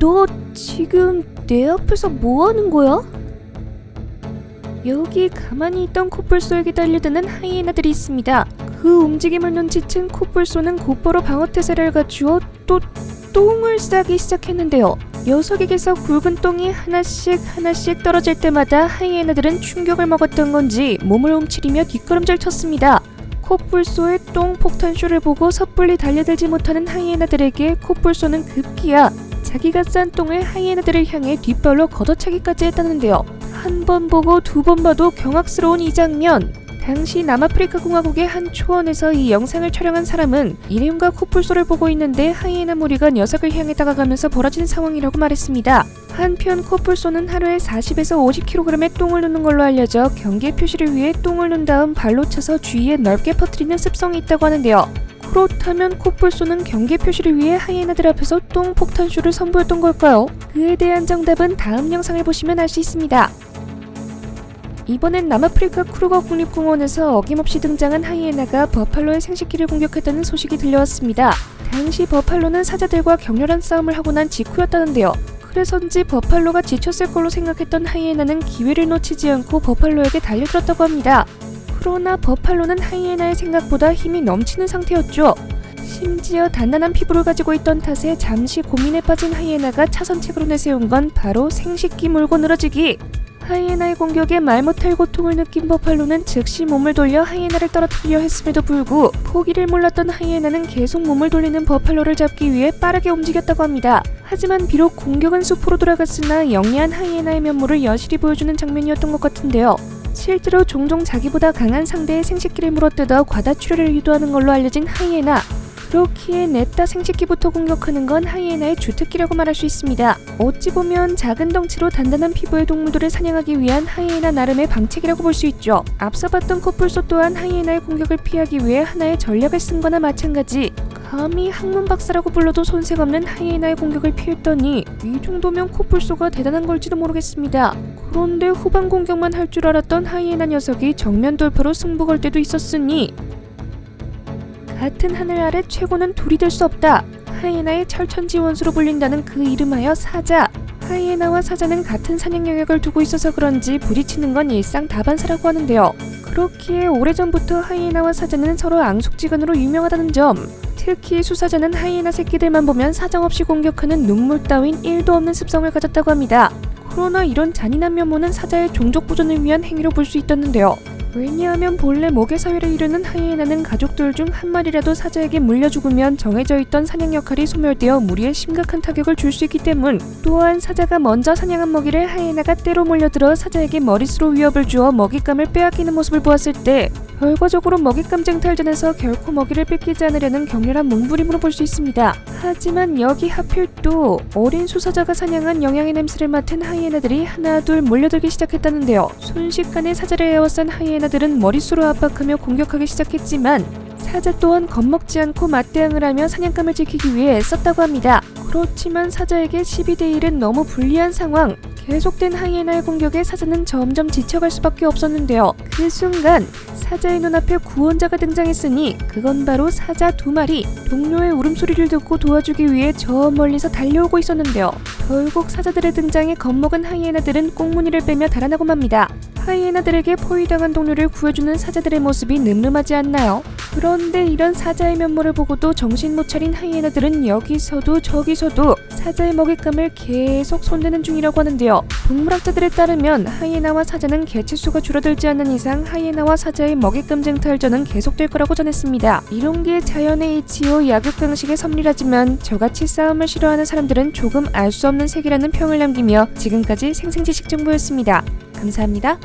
너 지금 내 앞에서 뭐 하는 거야? 여기 가만히 있던 코뿔소에게 달려드는 하이에나들이 있습니다. 그 움직임을 눈치챈 코뿔소는 곧바로 방어태세를 갖추어 또 똥을 싸기 시작했는데요. 녀석에게서 굵은 똥이 하나씩 하나씩 떨어질 때마다 하이에나들은 충격을 먹었던 건지 몸을 움츠리며 뒷걸음질 쳤습니다. 코뿔소의 똥 폭탄쇼를 보고 섣불리 달려들지 못하는 하이에나들에게 코뿔소는 급기야 자기가 싼 똥을 하이에나들을 향해 뒷발로 걷어차기까지 했다는데요. 한 번 보고 두 번 봐도 경악스러운 이 장면. 당시 남아프리카 공화국의 한 초원에서 이 영상을 촬영한 사람은 이름과 코뿔소를 보고 있는데 하이에나 무리가 녀석을 향해 다가가면서 벌어진 상황이라고 말했습니다. 한편 코뿔소는 하루에 40에서 50kg의 똥을 누는 걸로 알려져 경계 표시를 위해 똥을 눈 다음 발로 차서 주위에 넓게 퍼뜨리는 습성이 있다고 하는데요. 그렇다면 코뿔소는 경계 표시를 위해 하이에나들 앞에서 똥 폭탄쇼를 선보였던 걸까요? 그에 대한 정답은 다음 영상을 보시면 알 수 있습니다. 이번엔 남아프리카 크루거 국립공원에서 어김없이 등장한 하이에나가 버팔로의 생식기를 공격했다는 소식이 들려왔습니다. 당시 버팔로는 사자들과 격렬한 싸움을 하고 난 직후였다는데요. 그래서인지 버팔로가 지쳤을 걸로 생각했던 하이에나는 기회를 놓치지 않고 버팔로에게 달려들었다고 합니다. 그러나 버팔로는 하이에나의 생각보다 힘이 넘치는 상태였죠. 심지어 단단한 피부를 가지고 있던 탓에 잠시 고민에 빠진 하이에나가 차선책으로 내세운 건 바로 생식기 물고 늘어지기. 하이에나의 공격에 말 못할 고통을 느낀 버팔로는 즉시 몸을 돌려 하이에나를 떨어뜨리려 했음에도 불구 포기를 몰랐던 하이에나는 계속 몸을 돌리는 버팔로를 잡기 위해 빠르게 움직였다고 합니다. 하지만 비록 공격은 숲으로 돌아갔으나 영리한 하이에나의 면모를 여실히 보여주는 장면이었던 것 같은데요. 실제로 종종 자기보다 강한 상대의 생식기를 물어뜯어 과다출혈을 유도하는 걸로 알려진 하이에나. 그렇기에 냅다 생식기부터 공격하는 건 하이에나의 주특기라고 말할 수 있습니다. 어찌 보면 작은 덩치로 단단한 피부의 동물들을 사냥하기 위한 하이에나 나름의 방책이라고 볼 수 있죠. 앞서 봤던 코뿔소 또한 하이에나의 공격을 피하기 위해 하나의 전략을 쓴 거나 마찬가지. 감히 학문 박사라고 불러도 손색 없는 하이에나의 공격을 피했더니 이 정도면 코뿔소가 대단한 걸지도 모르겠습니다. 그런데 후방 공격만 할 줄 알았던 하이에나 녀석이 정면 돌파로 승부 걸 때도 있었으니 같은 하늘 아래 최고는 둘이 될 수 없다. 하이에나의 철천지 원수로 불린다는 그 이름하여 사자. 하이에나와 사자는 같은 사냥 영역을 두고 있어서 그런지 부딪히는 건 일상 다반사라고 하는데요. 그렇기에 오래전부터 하이에나와 사자는 서로 앙숙지간으로 유명하다는 점. 특히 수사자는 하이에나 새끼들만 보면 사정없이 공격하는 눈물 따윈 1도 없는 습성을 가졌다고 합니다. 그러나 이런 잔인한 면모는 사자의 종족 보존을 위한 행위로 볼 수 있다는데요. 왜냐하면 본래 목의 사회를 이루는 하이에나는 가족들 중 한 마리라도 사자에게 물려 죽으면 정해져 있던 사냥 역할이 소멸되어 무리에 심각한 타격을 줄 수 있기 때문 또한 사자가 먼저 사냥한 먹이를 하이에나가 때로 몰려들어 사자에게 머릿수로 위협을 주어 먹잇감을 빼앗기는 모습을 보았을 때 결과적으로 먹잇감 쟁탈전에서 결코 먹이를 뺏기지 않으려는 격렬한 몸부림으로 볼 수 있습니다. 하지만 여기 하필 또 어린 수사자가 사냥한 영양의 냄새를 맡은 하이에나들이 하나 둘 몰려들기 시작했다는데요. 순식간에 사자를 에워싼 하이에나들은 머릿수로 압박하며 공격하기 시작했지만 사자 또한 겁먹지 않고 맞대응을 하며 사냥감을 지키기 위해 애썼다고 합니다. 그렇지만 사자에게 12대 1은 너무 불리한 상황. 계속된 하이에나의 공격에 사자는 점점 지쳐갈 수밖에 없었는데요. 그 순간 사자의 눈앞에 구원자가 등장했으니 그건 바로 사자 두 마리. 동료의 울음소리를 듣고 도와주기 위해 저 멀리서 달려오고 있었는데요. 결국 사자들의 등장에 겁먹은 하이에나들은 꽁무니를 빼며 달아나고 맙니다. 하이에나들에게 포위당한 동료를 구해주는 사자들의 모습이 늠름하지 않나요? 그런데 이런 사자의 면모를 보고도 정신 못 차린 하이에나들은 여기서도 저기서도 사자의 먹잇감을 계속 손대는 중이라고 하는데요. 동물학자들에 따르면 하이에나와 사자는 개체수가 줄어들지 않는 이상 하이에나와 사자의 먹잇감 쟁탈전은 계속될 거라고 전했습니다. 이런 게 자연의 이치요 약육강식의 섭리라지만 저같이 싸움을 싫어하는 사람들은 조금 알 수 없는 색이라는 평을 남기며 지금까지 생생지식 정보였습니다. 감사합니다.